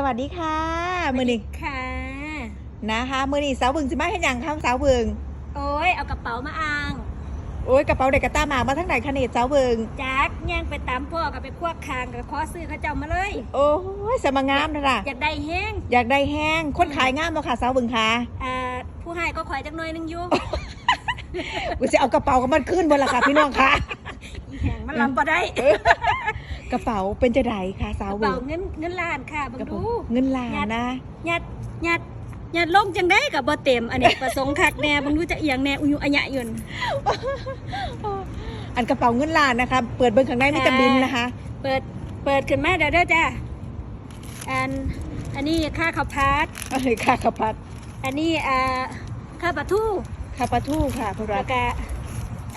สวัสดีค่ะมือนี้ค่ะนะคะมือนี้สาวบึงสิมาเห็นอย่างคำสาวบึง โอ้ยเอากระเป๋ามาอ้างโอ้ยกระเป๋าเด็กกระต้าหมากมาทั้งไหนคะเนตสาวบึงจักย่างไปตามพ่อกับไปควักคางกับขอซื้อเขาเจ้ามาเลย โอ้ยสมางามนะล่ะอยากได้แห้งอยากได้แห้งคนขายงามบ่ค่ะสาวบึงคะอ่าผู้ให้ก็คอยจักหน่อยหนึงอยู่กูจะเอากระเป๋ากับมันขึ้นบนละค่ะพี่น้องคะอีแห้งมันรับบ่ได้ กระเป๋าเป็นจะไดค่ะสากวระบึเป๋างเงินเงินล้านค่ะเบังกระดูเป๋าเงินล้านนะยัดยัดยัดลงจังได้กับบ่เต็มอันนี้ประสงค์คักแน่เบังดูจะเอียงแน่อุยุอัญะยนอันกระเป๋าเงินล้านนะคะ เปิดเบิ้งข้างในมีแต่บินนะคะ เปิดเปิดขึ้นมาเด้อเด้อจ้าอันอันนี้ค่าข้าวพัดเอ้ยค่าขับพัด อันนี้อ่าค่าปลาทูค่าปลาทูค่ะพวกเราแล้วก็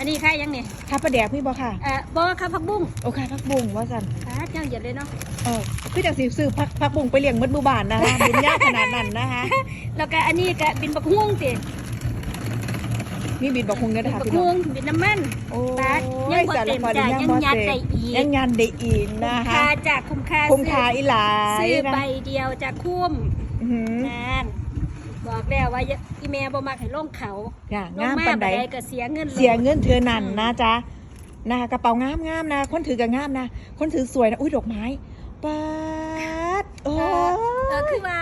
อันนี้ค่ายังเนี่ยค่าปลาแดกพี่บ่ค่ะอ่าบ่ค่าผักบุ้งโอ้ค่าพักบุ้งว่าสันค่าเจ้าเหยียดเลยเนาะเออคือจังสิซื้อพักพักบุ้งไปเลี้ยงมดหมู่บ้านนะคะบินยากขนาดนั้นนะคะแล้วก็อันนี้ก็บินบักฮวงติมีบินบอกคงเงินบินนะคะบักพี่ฮน้วองงบินน้ำมันโอ้บาทยังบ่เต็มจ้ะยังยัดได้อีกยังยันได้อีกคุ้นะมคะค่าจากคุ้มค่าคุ้มค่าอีหลายซื้อนะใบเดียวจากคุ้มอื้อหือนาน บอกแล้วว่าอย่าอีแม่บ่มักให้ลงเขาค่ะลงงามมาปานใด บัดใดก็เสียเงินเสียเงินเธอนั่นนะจ๊ะนะคะกระเป๋างามงามๆนะ คนถือก็งามนะ คนถือสวยนะ อุ้ยดอกไม้ปัดโอ้เออเออคือว่า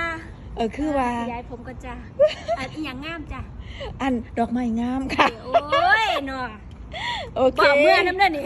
เออคือว่ายายผมก็จ้ะอันอีหยังงามจ้ะอันดอกไม้งามค่ะ โอ้ยเนาะโอเคบอกเมื่อน้ำเด้อนี่